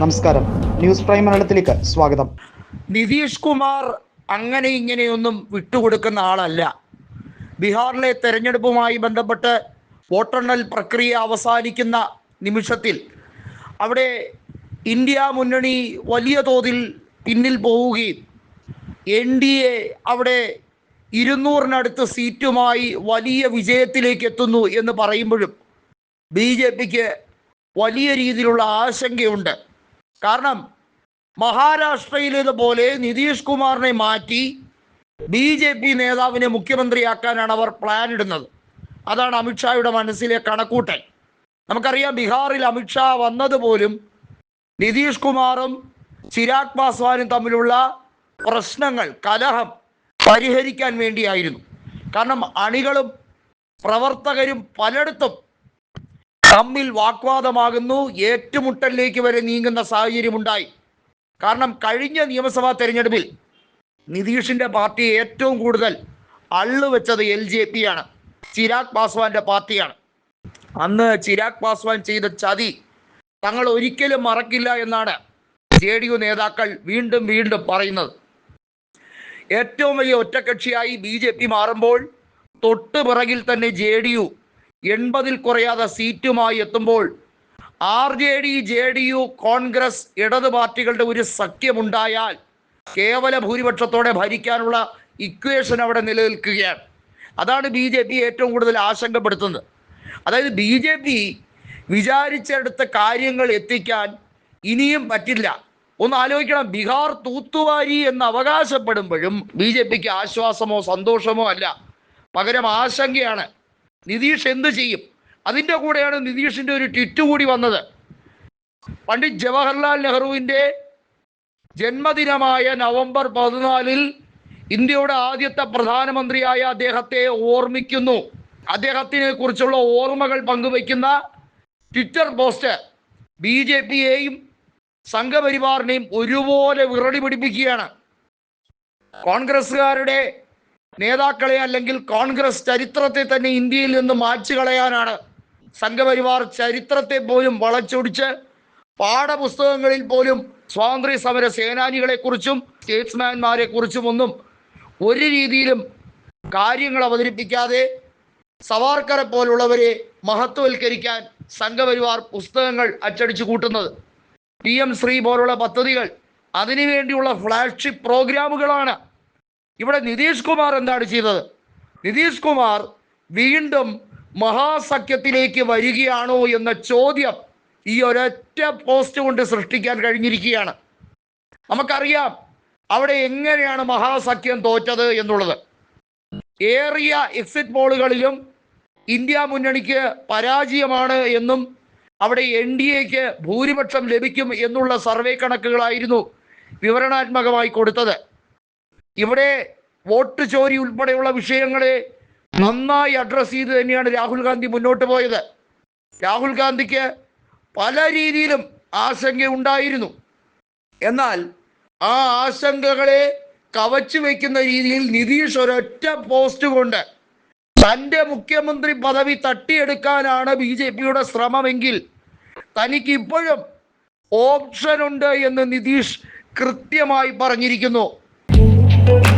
നമസ്കാരം. News prime മലയാളത്തിലേക്ക് സ്വാഗതം. നിതീഷ് കുമാർ അങ്ങനെ ഇങ്ങനെയൊന്നും വിട്ടുകൊടുക്കുന്ന ആളല്ല. ബീഹാറിലെ തെരഞ്ഞെടുപ്പുമായി ബന്ധപ്പെട്ട് വോട്ടെണ്ണൽ പ്രക്രിയ അവസാനിക്കുന്ന നിമിഷത്തിൽ അവിടെ ഇന്ത്യ മുന്നണി വലിയ തോതിൽ പിന്നിൽ പോവുകയും എൻ ഡി എ അവിടെ ഇരുന്നൂറിനടുത്ത് സീറ്റുമായി വലിയ വിജയത്തിലേക്ക് എത്തുന്നു എന്ന് പറയുമ്പോഴും ബി ജെ പിക്ക് വലിയ രീതിയിലുള്ള ആശങ്കയുണ്ട്. കാരണം മഹാരാഷ്ട്രയിലേതുപോലെ നിതീഷ് കുമാറിനെ മാറ്റി ബി ജെ പി നേതാവിനെ മുഖ്യമന്ത്രിയാക്കാനാണ് അവർ പ്ലാൻ ഇടുന്നത്. അതാണ് അമിത്ഷായുടെ മനസ്സിലെ കണക്കൂട്ടൽ. നമുക്കറിയാം ബീഹാറിൽ അമിത്ഷാ വന്നതുപോലും നിതീഷ് കുമാറും ചിരാഗ് പാസ്വാനും തമ്മിലുള്ള പ്രശ്നങ്ങൾ കലഹം പരിഹരിക്കാൻ വേണ്ടിയായിരുന്നു. കാരണം അണികളും പ്രവർത്തകരും പലയിടത്തും തമ്മിൽ വാഗ്വാദമാകുന്നു ഏറ്റുമുട്ടലിലേക്ക് വരെ നീങ്ങുന്ന സാഹചര്യമുണ്ടായി. കാരണം കഴിഞ്ഞ നിയമസഭാ തെരഞ്ഞെടുപ്പിൽ നിതീഷിന്റെ പാർട്ടി ഏറ്റവും കൂടുതൽ അള്ളു വെച്ചത് എൽ ജെ പി ആണ്. ചിരാഗ് പാസ്വാന്റെ പാർട്ടിയാണ്. അന്ന് ചിരാഗ് പാസ്വാൻ ചെയ്ത ചതി തങ്ങൾ ഒരിക്കലും മറക്കില്ല എന്നാണ് ജെ ഡി യു നേതാക്കൾ വീണ്ടും വീണ്ടും പറയുന്നത്. ഏറ്റവും വലിയ ഒറ്റകക്ഷിയായി ബി ജെ പി മാറുമ്പോൾ തൊട്ടുപിറകിൽ തന്നെ ജെ ഡി യു എൺപതിൽ കുറയാതെ സീറ്റുമായി എത്തുമ്പോൾ R J D J D U Congress ഇടത് പാർട്ടികളുടെ ഒരു സഖ്യമുണ്ടായാൽ കേവല ഭൂരിപക്ഷത്തോടെ ഭരിക്കാനുള്ള ഇക്വേഷൻ അവിടെ നിലനിൽക്കുകയാണ്. അതാണ് ബി ജെ പി ഏറ്റവും കൂടുതൽ ആശങ്കപ്പെടുത്തുന്നത്. അതായത് ബി ജെ പി വിചാരിച്ചെടുത്ത കാര്യങ്ങൾ എത്തിക്കാൻ ഇനിയും പറ്റില്ല. ഒന്ന് ആലോചിക്കണം. ബീഹാർ തൂത്തുവാരി എന്ന് അവകാശപ്പെടുമ്പോഴും ബി ജെ പിക്ക് ആശ്വാസമോ സന്തോഷമോ അല്ല. പകരം ആശങ്കയാണ്. നിതീഷ് എന്ത് ചെയ്യും? അതിന്റെ കൂടെയാണ് നിതീഷിന്റെ ഒരു ട്വിറ്റ് കൂടി വന്നത്. പണ്ഡിറ്റ് ജവഹർലാൽ നെഹ്റുവിന്റെ ജന്മദിനമായ നവംബർ പതിനാലിൽ ഇന്ത്യയുടെ ആദ്യത്തെ പ്രധാനമന്ത്രിയായ അദ്ദേഹത്തെ ഓർമ്മിക്കുന്നു. അദ്ദേഹത്തിനെ കുറിച്ചുള്ള ഓർമ്മകൾ പങ്കുവയ്ക്കുന്ന ട്വിറ്റർ പോസ്റ്റ് ബി ജെ പിയെയും സംഘപരിവാറിനെയും ഒരുപോലെ വിറടി പിടിപ്പിക്കുകയാണ്. കോൺഗ്രസ്സുകാരുടെ നേതാക്കളെ അല്ലെങ്കിൽ കോൺഗ്രസ് ചരിത്രത്തെ തന്നെ ഇന്ത്യയിൽ നിന്ന് മാറ്റി കളയാനാണ് സംഘപരിവാർ ചരിത്രത്തെ പോലും വളച്ചൊടിച്ച് പാഠപുസ്തകങ്ങളിൽ പോലും സ്വാതന്ത്ര്യ സമര സേനാനികളെ കുറിച്ചും സ്റ്റേറ്റ്സ്മാൻമാരെ കുറിച്ചും ഒന്നും ഒരു രീതിയിലും കാര്യങ്ങൾ അവതരിപ്പിക്കാതെ സവാർക്കറെ പോലുള്ളവരെ മഹത്വവൽക്കരിക്കാൻ സംഘപരിവാർ പുസ്തകങ്ങൾ അച്ചടിച്ചു കൂട്ടുന്നത്. പി എം ശ്രീ പോലുള്ള പദ്ധതികൾ അതിനുവേണ്ടിയുള്ള ഫ്ലാഗ്ഷിപ്പ് പ്രോഗ്രാമുകളാണ് ഇവിടെ നിതീഷ് കുമാർ എന്താണ് ചെയ്തത്? നിതീഷ് കുമാർ വീണ്ടും മഹാസഖ്യത്തിലേക്ക് വരികയാണോ എന്ന ചോദ്യം ഈ ഒരൊറ്റ പോസ്റ്റ് കൊണ്ട് സൃഷ്ടിക്കാൻ കഴിഞ്ഞിരിക്കുകയാണ്. നമുക്കറിയാം അവിടെ എങ്ങനെയാണ് മഹാസഖ്യം തോറ്റത് എന്നുള്ളത്. ഏറിയ എക്സിറ്റ് പോളുകളിലും ഇന്ത്യ മുന്നണിക്ക് പരാജയമാണ് എന്നും അവിടെ എൻ ഡി എക്ക് ഭൂരിപക്ഷം ലഭിക്കും എന്നുള്ള സർവേ കണക്കുകളായിരുന്നു വിവരണാത്മകമായി കൊടുത്തത്. ഇവിടെ വോട്ട് ചോരി ഉൾപ്പെടെയുള്ള വിഷയങ്ങളെ നന്നായി അഡ്രസ്സ് ചെയ്ത് തന്നെയാണ് രാഹുൽ ഗാന്ധി മുന്നോട്ട് പോയത്. രാഹുൽ ഗാന്ധിക്ക് പല രീതിയിലും ആശങ്ക ഉണ്ടായിരുന്നു. എന്നാൽ ആ ആശങ്കകളെ കവച്ചു വയ്ക്കുന്ന രീതിയിൽ നിതീഷ് ഒരൊറ്റ പോസ്റ്റ് കൊണ്ട് തന്റെ മുഖ്യമന്ത്രി പദവി തട്ടിയെടുക്കാനാണ് ബി ജെ പിയുടെ ശ്രമമെങ്കിൽ തനിക്ക് ഇപ്പോഴും ഓപ്ഷൻ ഉണ്ട് എന്ന് നിതീഷ് കൃത്യമായി പറഞ്ഞിരിക്കുന്നു. Thank you.